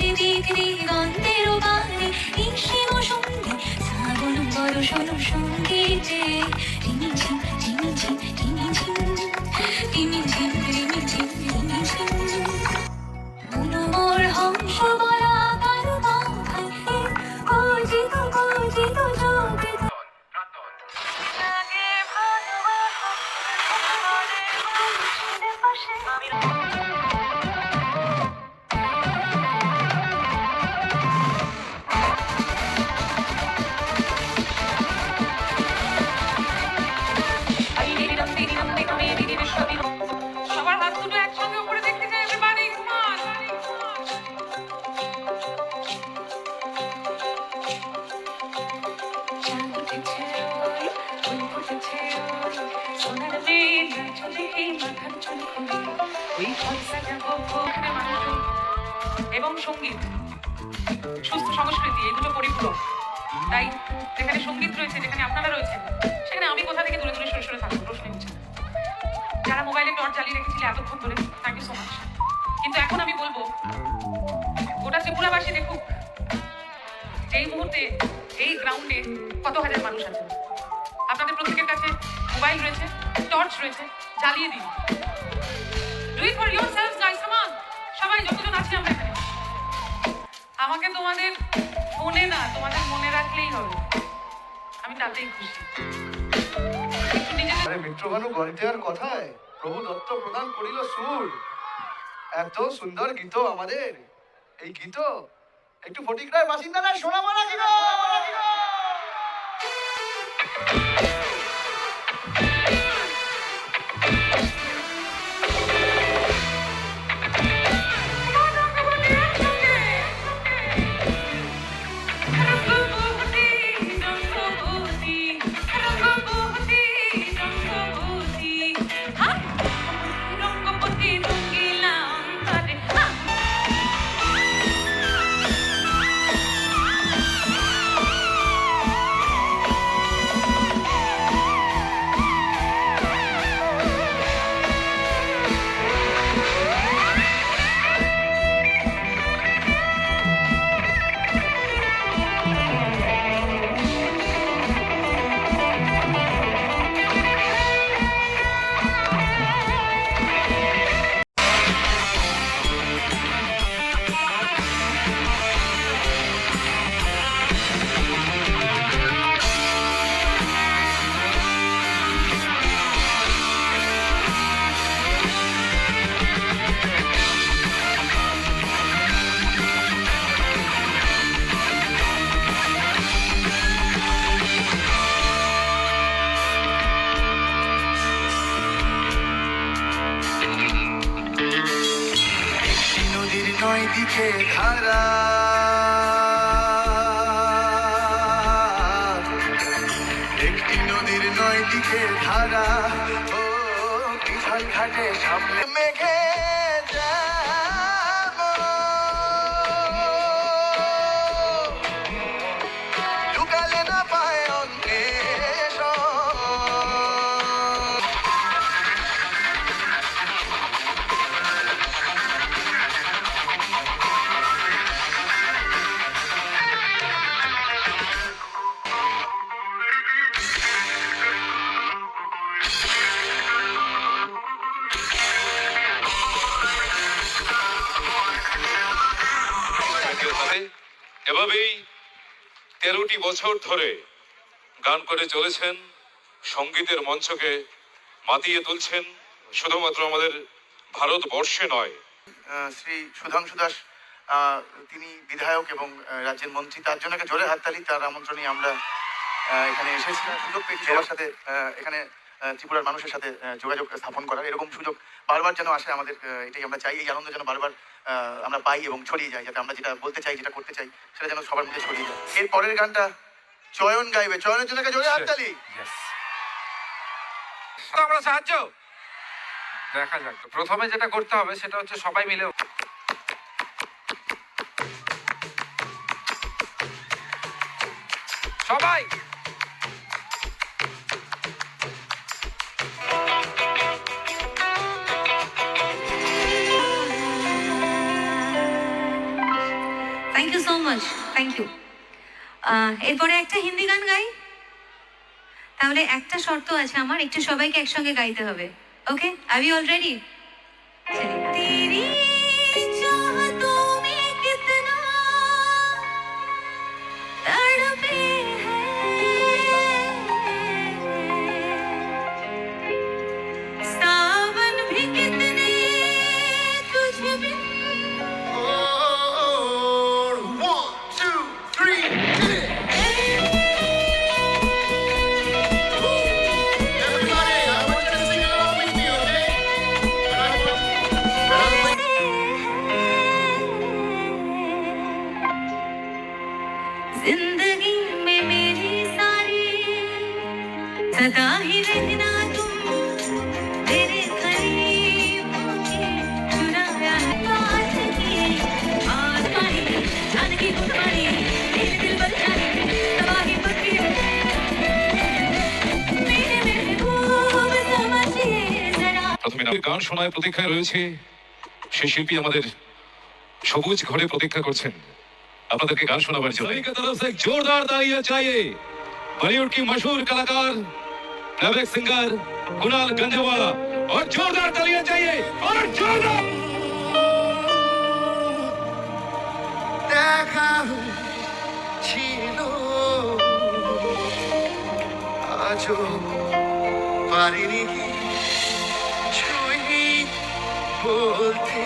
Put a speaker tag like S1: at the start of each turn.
S1: করে মেঘরে গন্ধের বারে নিশিম সন্ধে শ্রাবণ বর্ষণ সঙ্গীতে
S2: রিমিঝিম রিমিঝিম রিমিঝিম রিমিঝিম রিমিঝিম রিমিঝিম মনোমোর হংস বলা কারু কথায়
S1: এবং সংগীত, সুস্থ সংস্কৃতি, এগুলো পরিপূরক। তাই যেখানে সংগীত রয়েছে, যেখানে আপনারা রয়েছেন, সেখানে আমি কোথা থেকে দূরে দূরে সরে সরে থাকব, প্রশ্ন হচ্ছে যারা মোবাইলে টর্চ চালিয়ে রেখেছিল এতক্ষণ ধরে থ্যাংক ইউ সো মাচ কিন্তু এখন আমি বলব, গোটা ত্রিপুরাবাসী দেখুক, যেই মুহূর্তে, এই গ্রাউন্ডে কত হাজার মানুষ আছে। আপনাদের প্রত্যেকের কাছে মোবাইল রয়েছে, টর্চ রয়েছে, জ্বালিয়ে দিন। Do it for yourself guys come on সবাই যতজন আছি আমরা এখানে। আমাকে তোমাদের ফোনে না, তোমাদের মনে রাখলেই হবে। আমি তাতেই খুশি।
S3: আরে মিত্রভানু গণিতের কথায়। প্রভু দত্ত প্রদান করিল সুর। এত সুন্দর গীত আমাদের। এই গীত, একটু ফটিকরায় বাসিন্দারা শোনাবো না গীত
S4: একটি দিকে ধারা একটি নদীর নয় দিকে ধারা। ও বিশাল ঘাটে সামনে মেঘে।
S5: এভাবেই তেরোটি বছর ধরে গান করে চলেছেন, সঙ্গীতের মঞ্চকে মাতিয়ে তুলছেন, শুধুমাত্র আমাদের ভারতবর্ষে নয়।
S4: শ্রী সুধাংশু দাস তিনি বিধায়ক এবং রাজ্যের মন্ত্রী, তার জন্য জোরে হাততালি, তার আমন্ত্রণে আমরা এখানে এসেছিলাম সুযোগ পেয়েছি সবার সাথে এখানে ত্রিপুরার মানুষের সাথে যোগাযোগ স্থাপন করার এরকম সুযোগ বারবার যেন আসে আমাদের এটাই আমরা চাই এই আনন্দ যেন বারবার আমরা পাই এবং ছড়িয়ে যাই যাতে আমরা যেটা বলতে চাই যেটা করতে চাই সেটা যেন সবার মধ্যে ছড়িয়ে যায়। এর পরের গানটা চয়ন গাইবে চয়নের জন্য জোরে হাততালি
S6: আমরা সাহায্য? দেখা যাক তো। প্রথমে যেটা করতে হবে সেটা হচ্ছে সবাই মিলে সবাই!
S2: থ্যাংক ইউ এরপরে একটা হিন্দি গান গাই। তাহলে একটা শর্ত আছে আমার, একটু সবাইকে একসঙ্গে গাইতে হবে। ওকে আর ইউ অলরেডি जिंदगी में मेरी सारी सदा ही रहना तुम तेरे करीब चुराया बात की बात पाई जान की गुरबानी तेरे दिल बदला तबाही पकी मेरे महबूब समझिए जरा
S5: প্রথমে গান শোনায় প্রতীক্ষায় রয়েছে সে শিল্পী আমাদের সবুজ ঘরে প্রতীক্ষা করছেন আপনাদেরকে গান শোনাবার জন্য सभी की तरफ से जोरदार तालियां चाहिए बॉलीवुड की मशहूर कलाकार प्लेबैक सिंगर कुणाल गंजवाला और जोरदार तालियां चाहिए और जोरदार
S7: দেখা ছিল আজও পারিনি কি ছুঁই বলতে